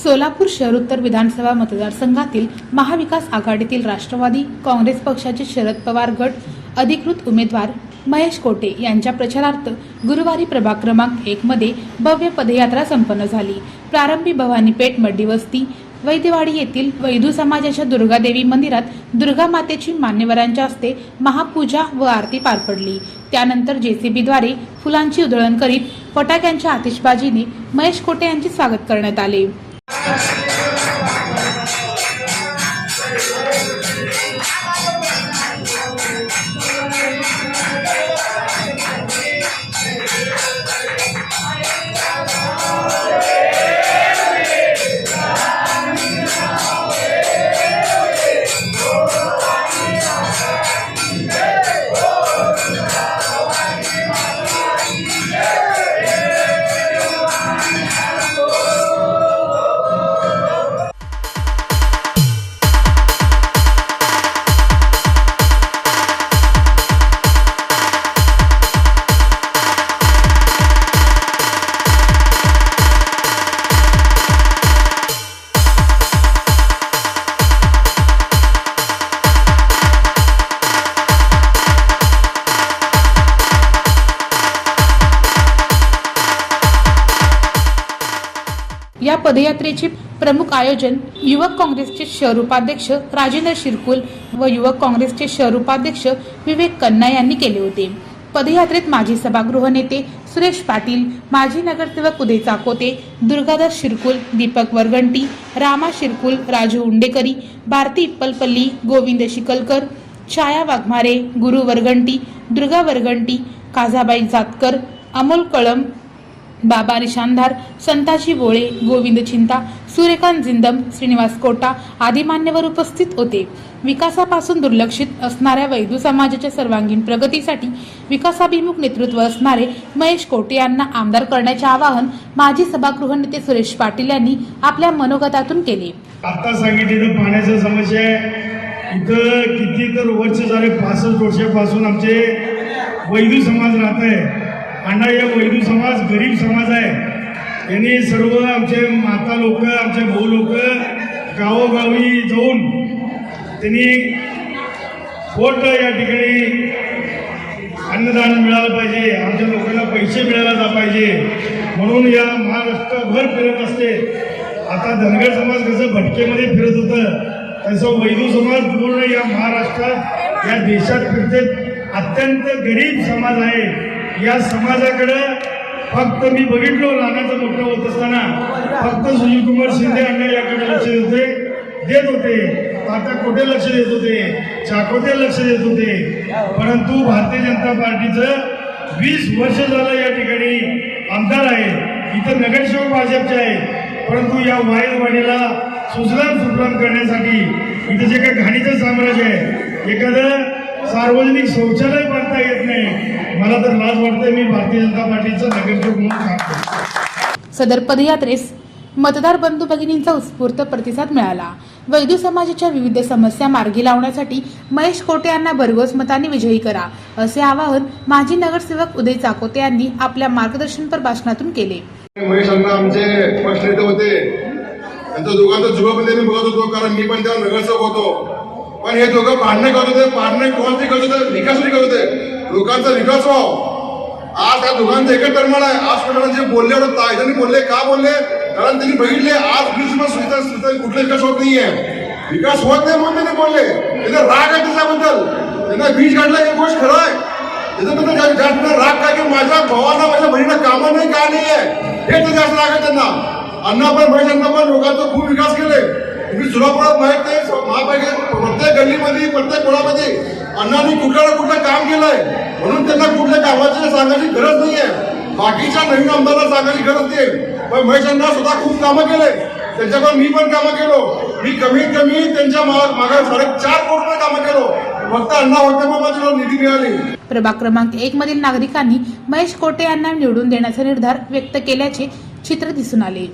सोलापूर शहर उत्तर विधानसभा मतदारसंघातील महाविकास आघाडीतील राष्ट्रवादी काँग्रेस पक्षाचे शरद पवार गट अधिकृत उमेदवार महेश कोटे यांच्या प्रचारार्थ गुरुवारी प्रभाग क्रमांक एक मध्ये भव्य पदयात्रा संपन्न झाली. प्रारंभी भवानीपेठ मड्डीवस्ती वैद्यवाडी येथील वैधू समाजाच्या दुर्गादेवी मंदिरात दुर्गा मातेची मान्यवरांच्या हस्ते महापूजा व आरती पार पडली. त्यानंतर जेसीबीद्वारे फुलांची उधळण करीत फटाक्यांच्या आतिषबाजीने महेश कोटे यांचे स्वागत करण्यात आले. या पदयात्रेचे प्रमुख आयोजन युवक काँग्रेसचे शहर उपाध्यक्ष राजेंद्र शिरकुल व युवक काँग्रेसचे शहर उपाध्यक्ष विवेक कन्ना यांनी केले होते. पदयात्रेत माजी सभागृह नेते सुरेश पाटील माजी नगरसेवक उदय चाकोते दुर्गादास शिरकुल दीपक वरगंटी रामा शिरकुल राजू उंडेकरी भारती इप्पलपल्ली गोविंद शिकलकर छाया वाघमारे गुरु वरगंटी दुर्गा वरगंटी काझाबाई जातकर अमोल कळम बाबा निशानधार संताजी बोळे गोविंद चिंता सूर्यकांत जिंदम श्रीनिवास कोटा आदी मान्यवर उपस्थित होते. विकासापासून दुर्लक्षित असणाऱ्या वैदू समाजाच्या सर्वांगीण प्रगतीसाठी विकासाभिमुख नेतृत्व असणारे महेश कोटे यांना आमदार करण्याचे आवाहन माजी सभागृह नेते सुरेश पाटील यांनी आपल्या मनोगतातून केले. आता सांगितलेलं पाण्याची समस्या इथं किती तर वर्ष झाले पासष्ट वर्षापासून आमचे वैदू समाज राहत आहे. अण्णा हे वैदू समाज गरीब समाज आहे. त्यांनी सर्व आमचे माता लोक आमचे भाऊ लोक गावोगावी जाऊन त्यांनी पोट या ठिकाणी अन्नदान मिळालं पाहिजे आमच्या लोकांना पैसे मिळायला पाहिजे. म्हणून या महाराष्ट्रभर फिरत असते. आता धनगर समाज कसं भटकेमध्ये फिरत होतं तसं वैदू समाज पूर्ण या महाराष्ट्रात या देशात फिरते. अत्यंत गरीब समाज आहे. या समाजाकडं फक्त मी बघितलो लहानाचं मोठं होत असताना. फक्त सुनीलकुमार शिंदे अण्णा याकडे लक्ष देत होते. देत होते. आता कोठे लक्ष देत होते. चाकोते लक्ष देत होते. परंतु भारतीय जनता पार्टीचं वीस वर्ष झालं या ठिकाणी आमदार आहे इथं नगरसेवक भाजपचे आहे परंतु या वाईलवाडीला सुजलाम सुफलाम करण्यासाठी इथं जे काही घाणीचं साम्राज्य आहे एखादं सार्वजनिक शौचालय बांधता येत नाही. मला तर लाज वाटते मी भारतीय जनता पार्टीचं नगरसेवक म्हणून काम करतो. सदर पदयात्रेस मतदार बंधू भगिनींचा उत्स्फूर्त प्रतिसाद मिळाला. वैदू समाजाच्या विविध समस्या मार्गी लावण्यासाठी महेश कोटे यांना भरघोस मताने विजयी करा असे आवाहन माजी नगरसेवक उदय चाकोते यांनी आपल्या मार्गदर्शनपर भाषणातून केले. महेश अण्णा आमचे फर्स्ट नेते होते. त्यांचं दोघांचं जुगामध्ये मी बघत होतो कारण मी पण तेव्हा नगरसेवक होतो. पण हे दोघं भांडणे करत होते भांडणे कोणती करत होते विकासही करत होते. लोकांचा विकास व्हाव. आज त्या दोघांचं एकच टर्मल आहे. आज कोणाला जे बोलले होते तायदानी बोलले का बोलले कारण त्यांनी बघितले आज वीस सुद्धा सुद्धा कुठला विकास होत नाहीये. विकास होत नाही म्हणून त्यांनी बोलले. त्यांना राग आहे त्याच्याबद्दल. त्यांना बीज काढला एक गोष्ट खरं आहे. त्याच्याबद्दल जास्त राग काय की माझ्या भावाला माझ्या बहिणीला कामं नाही का नाही आहे हे तर जास्त राग आहे त्यांना. अण्णा पण भाई अण्णा पण लोकांचा खूप विकास केले तुम्ही सोलापुरात माहीत नाही महापालिकेत प्रत्येक गल्लीमध्ये प्रत्येक कुळामध्ये अण्णांनी कुठलं ना कुठलं काम केलंय म्हणून त्यांना कुठल्या कामाची सांगायची गरज नाहीये. बाकीच्या नवीन आमदारांना सांगायची गरज नाही पण महेशांना सुद्धा खूप कामं केले. त्यांच्याकडून मी पण कामं केलो. मी कमीत कमी त्यांच्या मागे साडेचार कोटी कामं केलो. फक्त अण्णा होते मग निधी मिळाली. प्रभाग क्रमांक एक मधील नागरिकांनी महेश कोटे यांना निवडून देण्याचा निर्धार व्यक्त केल्याचे चित्र दिसून आले.